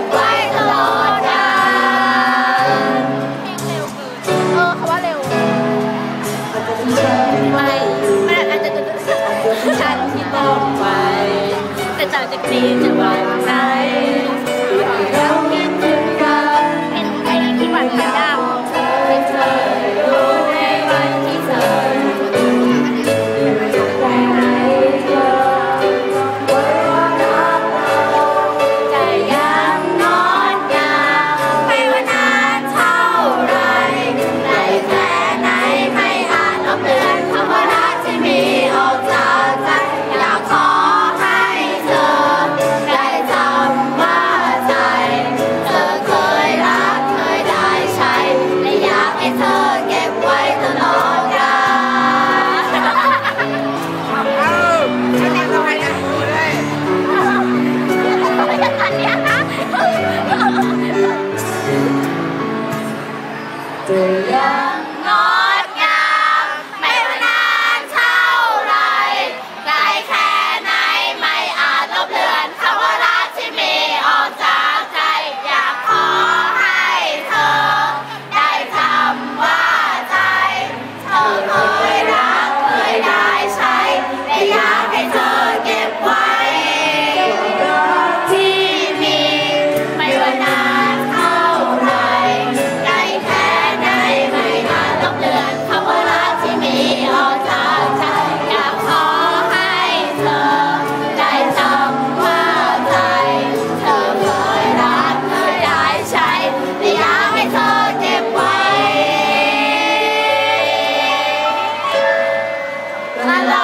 บไว้ตลอดกาลเพลเร็วกินเออเขว่าเร็วไม่ไม่อาจจะฉันที่ต้องไป แต่จากจากนี้จะไปไหน 来了